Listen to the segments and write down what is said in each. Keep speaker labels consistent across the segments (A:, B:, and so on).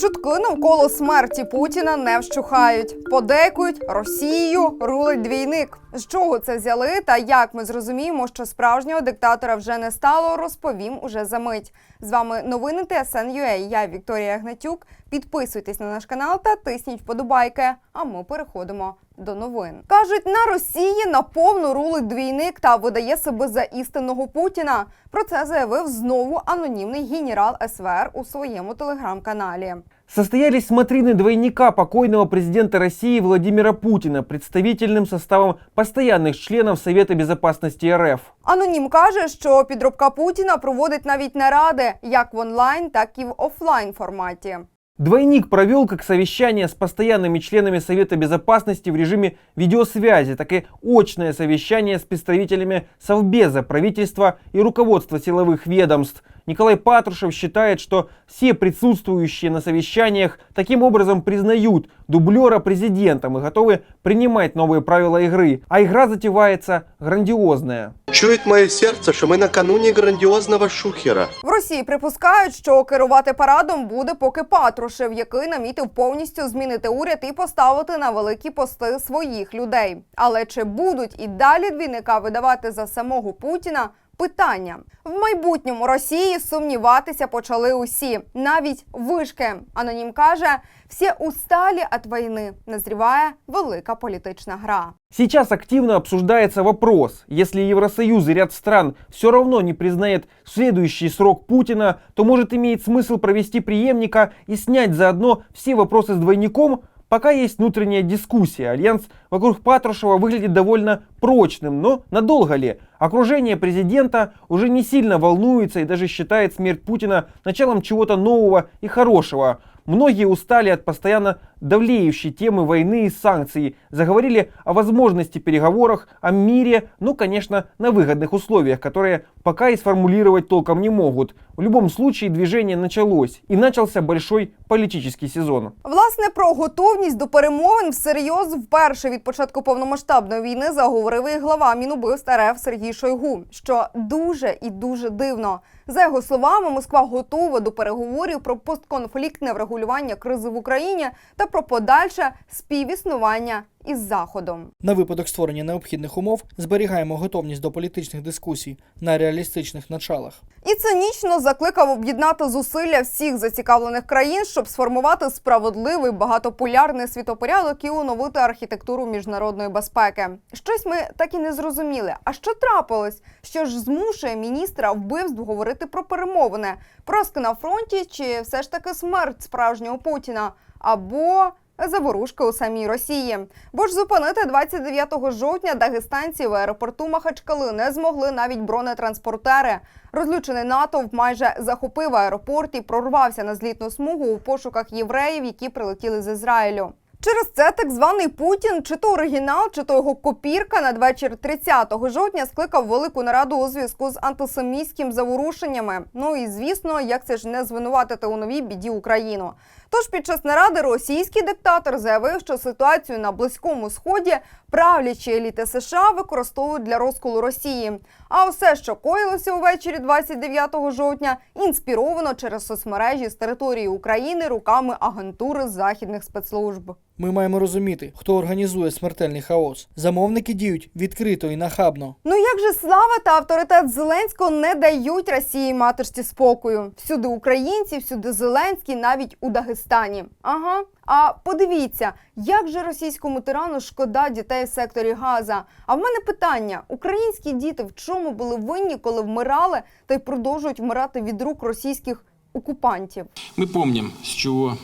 A: Чутки навколо смерті Путіна не вщухають. Подейкують Росією рулить двійник. З чого це взяли та як ми зрозуміємо, що справжнього диктатора вже не стало, розповім уже за мить. З вами новини ТСН.UA. Я Вікторія Гнатюк. Підписуйтесь на наш канал та тисніть вподобайки. А ми переходимо до новин. Кажуть, на Росії наповну рулить двійник та видає себе за істинного Путіна. Про це заявив знову анонімний генерал СВР у своєму телеграм-каналі
B: Состоялись смотрины двойника покойного президента России Владимира Путина представительным составом постоянных членов Совета Безопасности РФ.
A: Анонім каже, що підробка Путіна проводить навіть наради як в онлайн, так і в офлайн форматі.
B: Двойник провел как совещание с постоянными членами Совета Безопасности в режиме видеосвязи, так и очное совещание с представителями Совбеза, правительства и руководства силовых ведомств. Николай Патрушев считает, что все присутствующие на совещаниях таким образом признают дублера президентом и готовы принимать новые правила игры. А игра затевается грандиозная.
C: Чует мое сердце, що ми накануні грандіозного шухера.
A: В Росії припускають, що керувати парадом буде поки Патрушев, який намітив повністю змінити уряд і поставити на великі пости своїх людей. Але чи будуть і далі двійника видавати за самого Путіна? Питання в майбутньому Росії сумніватися почали усі, навіть вишки. Анонім каже, всі усталі від війни. Назріває велика політична гра.
B: Сейчас активно обсуждается вопрос, если Евросоюз и ряд стран все равно не признает следующий срок Путина, то может имеет смысл провести преемника и снять заодно все вопросы с двойником, пока есть внутренняя дискуссия. Альянс вокруг Патрушева выглядит довольно прочным, но надолго ли? Окружение президента уже не сильно волнуется и даже считает смерть Путина началом чего-то нового и хорошего. Многие устали от постоянно давлеющей темы войны и санкций, заговорили о возможности переговорах, о мире, ну, конечно, на выгодных условиях, которые пока и сформулировать толком не могут. В любом случае движение началось, и начался большой политический сезон.
A: Власне, про готовність до перемовин всерйоз вперше від початку повномасштабної війни заговорив і глава Мінубивств РФ Сергій Шойгу, що дуже і дуже дивно. За його словами, Москва готова до переговорів про постконфліктне врегулювання кризи в Україні та про подальше співіснування із Заходом.
D: На випадок створення необхідних умов зберігаємо готовність до політичних дискусій на реалістичних началах.
A: І цинічно закликав об'єднати зусилля всіх зацікавлених країн, щоб сформувати справедливий багатополярний світопорядок і оновити архітектуру міжнародної безпеки. Щось ми так і не зрозуміли. А що трапилось? Що ж змушує міністра вбивств говорити про перемовини? Проски на фронті чи все ж таки смерть справжнього Путіна? Або заворушки у самій Росії, бо ж зупинити 29 жовтня дагестанці в аеропорту Махачкали не змогли навіть бронетранспортери. Розлючений натовп майже захопив аеропорт і прорвався на злітну смугу у пошуках євреїв, які прилетіли з Ізраїлю. Через це так званий Путін, чи то оригінал, чи то його копірка, надвечір 30 жовтня скликав велику нараду у зв'язку з антисемітським заворушеннями. Ну і звісно, як це ж не звинуватити у новій біді Україну. Тож під час наради російський диктатор заявив, що ситуацію на близькому сході правлячі еліти США використовують для розколу Росії. А все, що коїлося увечері 29 жовтня, інспіровано через соцмережі з території України руками агентури західних спецслужб.
D: Ми маємо розуміти, хто організує смертельний хаос. Замовники діють відкрито і нахабно.
A: Ну як же слава та авторитет Зеленського не дають Росії матушці спокою? Всюди українці, всюди Зеленський, навіть у Дагестані. Ага. А подивіться, як же російському тирану шкода дітей в секторі Газа. А в мене питання: українські діти в чому були винні, коли вмирали та й продовжують вмирати від рук російських окупантів?
E: Мы помним, с чего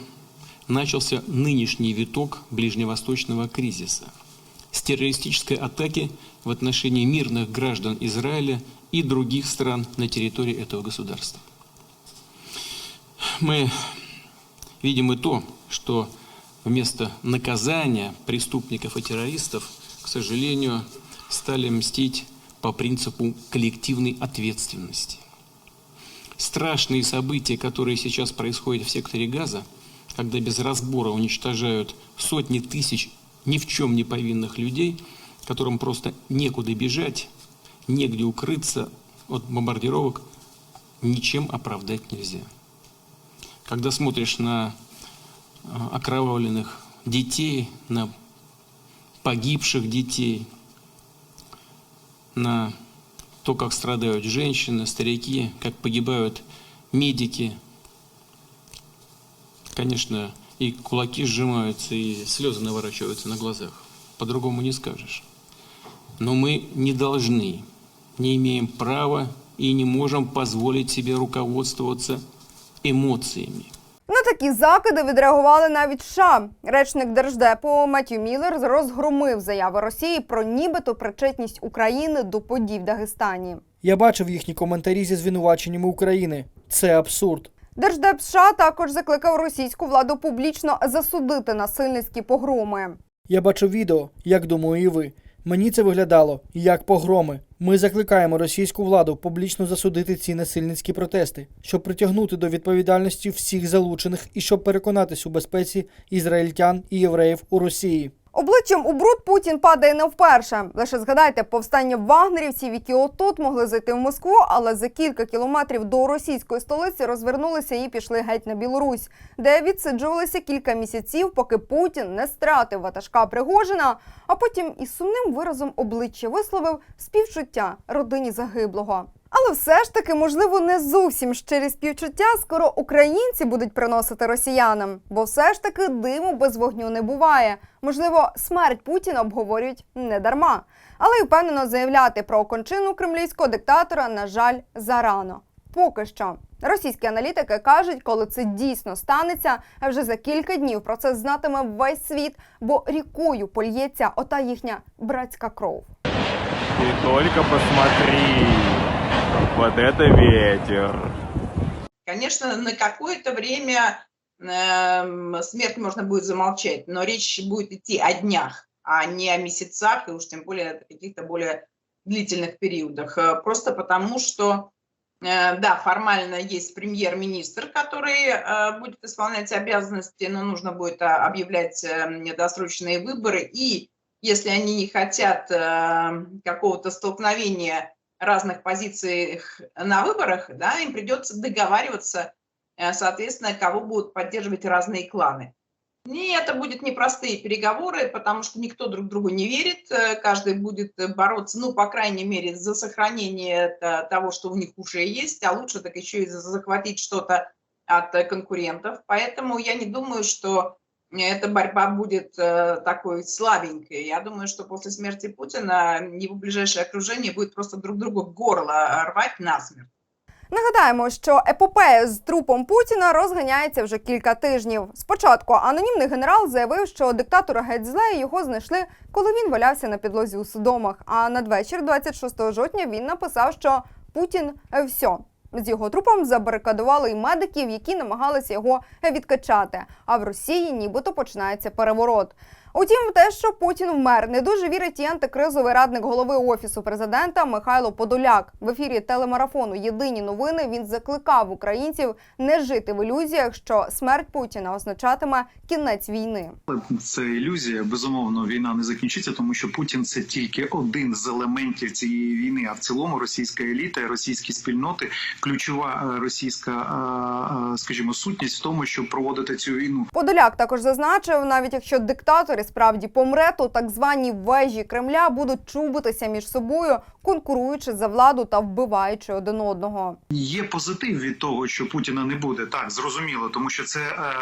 E: начался нынешний виток ближневосточного кризиса. С террористической атаки в отношении мирных граждан Израиля и других стран на территории этого государства. Мы видим и то, что вместо наказания преступников и террористов, к сожалению, стали мстить по принципу коллективной ответственности. Страшные события, которые сейчас происходят в секторе Газа, когда без разбора уничтожают сотни тысяч ни в чем не повинных людей, которым просто некуда бежать, негде укрыться от бомбардировок, ничем оправдать нельзя. Когда смотришь на а, окровавленных детей, на погибших детей, на то, как страдают женщины, старики, как погибают медики. Конечно, и кулаки сжимаются, и слезы наворачиваются на глазах. По-другому не скажешь. Но мы не должны, не имеем права и не можем позволить себе руководствоваться эмоциями.
A: На такі закиди відреагували навіть США. Речник держдепу Меттью Міллер розгромив заяви Росії про нібито причетність України до подій в Дагестані.
D: Я бачив їхні коментарі зі звинуваченнями України. Це абсурд.
A: Держдеп США також закликав російську владу публічно засудити насильницькі погроми.
D: Я бачив відео, як думаю, і ви. Мені це виглядало як погроми. Ми закликаємо російську владу публічно засудити ці насильницькі протести, щоб притягнути до відповідальності всіх залучених і щоб переконатись у безпеці ізраїльтян і євреїв у Росії.
A: Обличчям у бруд Путін падає не вперше. Лише згадайте повстання вагнерівців, які отут могли зайти в Москву, але за кілька кілометрів до російської столиці розвернулися і пішли геть на Білорусь, де відсиджувалися кілька місяців, поки Путін не стратив ватажка Пригожина, а потім із сумним виразом обличчя висловив співчуття родині загиблого. Але все ж таки, можливо, не зовсім щирі співчуття скоро українці будуть приносити росіянам, бо все ж таки диму без вогню не буває. Можливо, смерть Путіна обговорюють не дарма. Але й впевнено заявляти про кончину кремлівського диктатора, на жаль, зарано. Поки що. Російські аналітики кажуть, коли це дійсно станеться, а вже за кілька днів про це знатиме весь світ, бо рікою польється ота їхня братська кров.
F: Ты только посмотри. Вот это ветер.
G: Конечно, на какое-то время эм, смерть можно будет замолчать, но речь будет идти о днях, а не о месяцах и уж тем более о каких-то более длительных периодах. Э, Просто потому, что, э, да, формально есть премьер-министр, который э, будет исполнять обязанности, но нужно будет объявлять досрочные выборы. И если они не хотят какого-то столкновения разных позиций на выборах, да, им придется договариваться, э, соответственно, кого будут поддерживать разные кланы. И это будут непростые переговоры, потому что никто друг другу не верит, э, каждый будет э, бороться, ну, по крайней мере, за сохранение того, что у них уже есть, а лучше так еще и за- захватить что-то от конкурентов. Поэтому я не думаю, что эта борьба будет э, такой слабенькой. Я думаю, что после смерти Путина его ближайшее окружение будет просто друг другу горло рвать насмерть.
A: Нагадаємо, що епопея з трупом Путіна розганяється вже кілька тижнів. Спочатку анонімний генерал заявив, що диктатора геть зле його знайшли, коли він валявся на підлозі у Содомах. А надвечір, 26 жовтня, він написав, що Путін е, все. З його трупом забарикадували й медиків, які намагалися його відкачати. А в Росії нібито починається переворот. Утім, в те, що Путін вмер, не дуже вірить і антикризовий радник голови офісу президента Михайло Подоляк. В ефірі телемарафону Єдині новини він закликав українців не жити в ілюзіях, що смерть Путіна означатиме кінець війни.
H: Це ілюзія. Безумовно, війна не закінчиться, тому що Путін це тільки один з елементів цієї війни. А в цілому російська еліта, російські спільноти, ключова е, російська, е, е, скажімо, сутність в тому, щоб проводити цю війну.
A: Подоляк також зазначив, навіть якщо диктатор і справді помре, то так звані вежі Кремля будуть чубитися між собою, конкуруючи за владу та вбиваючи один одного.
H: Є позитив від того, що Путіна не буде. Так зрозуміло, тому що це, е,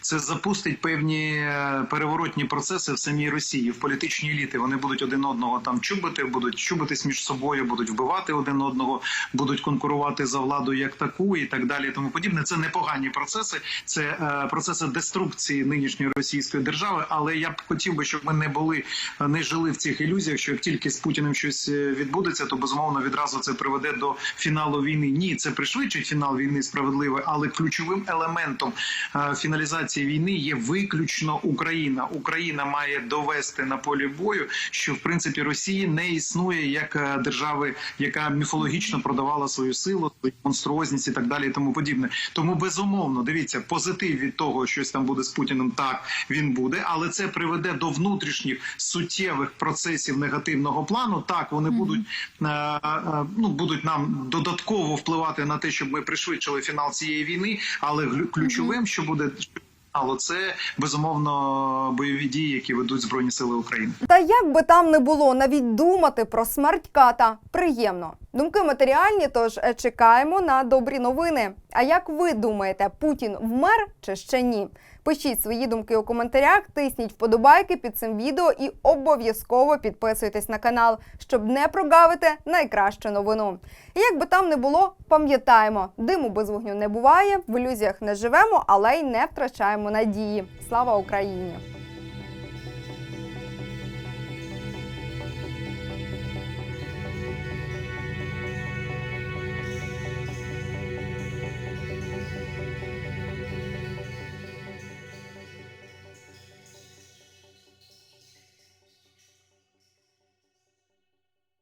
H: це запустить певні е, переворотні процеси в самій Росії, в політичній еліти. Вони будуть один одного там чубити, будуть чубитись між собою, будуть вбивати один одного, будуть конкурувати за владу як таку, і так далі. Тому подібне. Це непогані процеси. Це е, процеси деструкції нинішньої російської держави. Але я б хотів би, щоб ми не були не жили в цих ілюзіях, що як тільки з Путіним щось е, відбудеться, то безумовно відразу це приведе до фіналу війни. Ні, це пришвидшить фінал війни справедливий, але ключовим елементом е, фіналізації війни є виключно Україна. Україна має довести на полі бою, що в принципі Росії не існує як е, держави, яка міфологічно продавала свою силу, свою монструозність і так далі, і тому подібне. Тому безумовно дивіться, позитив від того, що щось там буде з Путіним. Так він буде, але це приведе до внутрішніх суттєвих процесів негативного плану. Так вони будуть е, е, ну будуть нам додатково впливати на те, щоб ми пришвидшили фінал цієї війни. Але ключовим, що буде Але це безумовно бойові дії, які ведуть збройні сили України.
A: Та як би там не було, навіть думати про смерть ката приємно. Думки матеріальні, тож е, чекаємо на добрі новини. А як ви думаєте, Путін вмер чи ще ні? Пишіть свої думки у коментарях, тисніть вподобайки під цим відео і обов'язково підписуйтесь на канал, щоб не прогавити найкращу новину. І як би там не було, пам'ятаємо, диму без вогню не буває, в ілюзіях не живемо, але й не втрачаємо надії. Слава Україні!